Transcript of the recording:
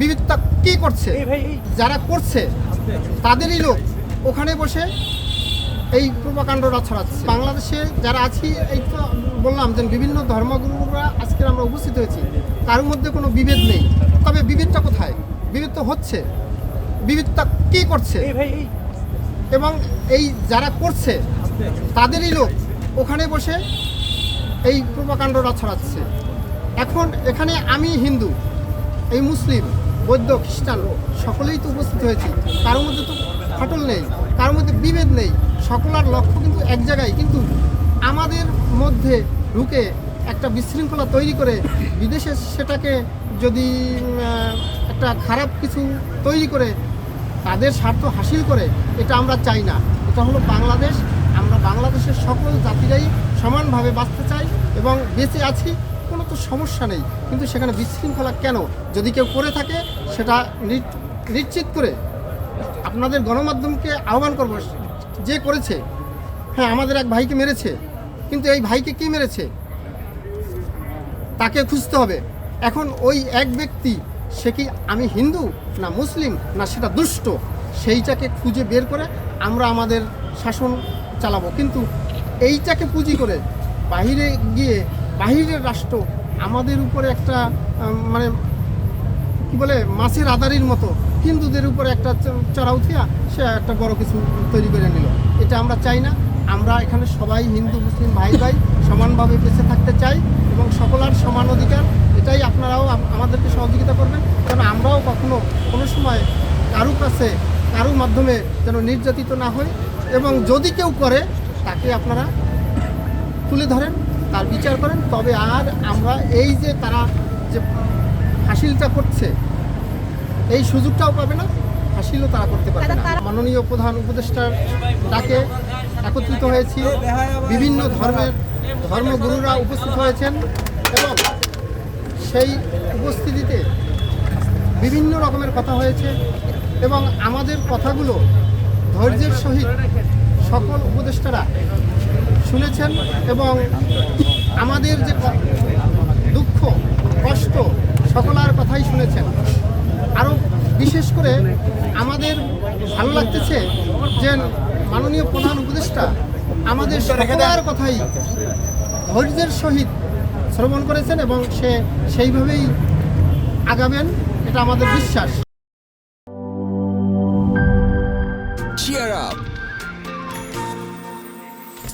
বিবিধতা কি করছে? যারা করছে তাদেরই লোক ওখানে বসে এই প্রভাকাণ্ডরা ছড়াচ্ছে। বাংলাদেশে যারা আছি এই তো বললাম যে বিভিন্ন ধর্মগুরুরা আজকে আমরা উপস্থিত হয়েছি তার মধ্যে কোনো বিভেদ নেই। তবে বিভেদটা কোথায়? বিভেদ তো হচ্ছে। বিভেদটা কি করছে? এবং এই যারা করছে তাদেরই লোক ওখানে বসে এই প্রভাকাণ্ডরা ছড়াচ্ছে। এখন এখানে আমি হিন্দু এই মুসলিম বৌদ্ধ, খ্রিস্টান সকলেই তো উপস্থিত হয়েছি। তার মধ্যে তো ফাটল নেই, তার মধ্যে বিভেদ নেই। সকলার লক্ষ্য কিন্তু এক জায়গায়। কিন্তু আমাদের মধ্যে ঢুকে একটা বিশৃঙ্খলা তৈরি করে বিদেশে সেটাকে যদি একটা খারাপ কিছু তৈরি করে তাদের স্বার্থ হাসিল করে, এটা আমরা চাই না। এটা হলো বাংলাদেশ। আমরা বাংলাদেশের সকল জাতিরাই সমানভাবে বাঁচতে চাই এবং বেঁচে আছি। তো সমস্যা নেই, কিন্তু সেখানে বিশৃঙ্খলা কেন? যদি কেউ করে থাকে, সেটা নিশ্চিত করে আপনাদের গণমাধ্যমকে আহ্বান করব। যে করেছে হ্যাঁ আমাদের এক ভাইকে মেরেছে, কিন্তু এই ভাইকে কে মেরেছে? তাকে খুঁজতে হবে। এখন ওই এক ব্যক্তি, সে কি আমি হিন্দু, না মুসলিম, না সেটা দুষ্ট? সেইটাকে খুঁজে বের করে আমরা আমাদের শাসন চালাবো। কিন্তু এইটাকে পুঁজি করে বাইরে গিয়ে, বাহিরের রাষ্ট্র আমাদের উপরে একটা মানে কি বলে, মাছের আদারির মতো হিন্দুদের উপরে একটা চড়া উঠিয়া সে একটা বড় কিছু তৈরি করে নিল। এটা আমরা চাই না। আমরা এখানে সবাই হিন্দু, মুসলিম, ভাই ভাই সমানভাবে বেঁচে থাকতে চাই এবং সকলার সমান অধিকার, এটাই আপনারাও আমাদেরকে সহযোগিতা করবেন। কারণ আমরাও কখনো কোনো সময় কারু কাছে, কারুর মাধ্যমে যেন নির্যাতিত না হই এবং যদি কেউ করে, তাকে আপনারা তুলে ধরেন। তার বিচার করেন, তবে আর আমরা এই যে তারা যে হাসিলটা করছে, এই সুযোগটাও পাবে না, হাসিলও তারা করতে পারবে না। মাননীয় প্রধান উপদেষ্টার ডাকে একত্রিত হয়েছি। বিভিন্ন ধর্মের ধর্মগুরুরা উপস্থিত হয়েছেন এবং সেই উপস্থিতিতে বিভিন্ন রকমের কথা হয়েছে এবং আমাদের কথাগুলো ধৈর্যের সহিত সকল উপদেষ্টারা শুনেছেন এবং আমাদের যে দুঃখ কষ্ট সকলার কথাই শুনেছেন। আরও বিশেষ করে আমাদের ভালো লাগতেছে যে মাননীয় প্রধান উপদেষ্টা আমাদের সকলার কথাই ধৈর্যের সহিত শ্রবণ করেছেন এবং সে সেইভাবেই আগাবেন এটা আমাদের বিশ্বাস।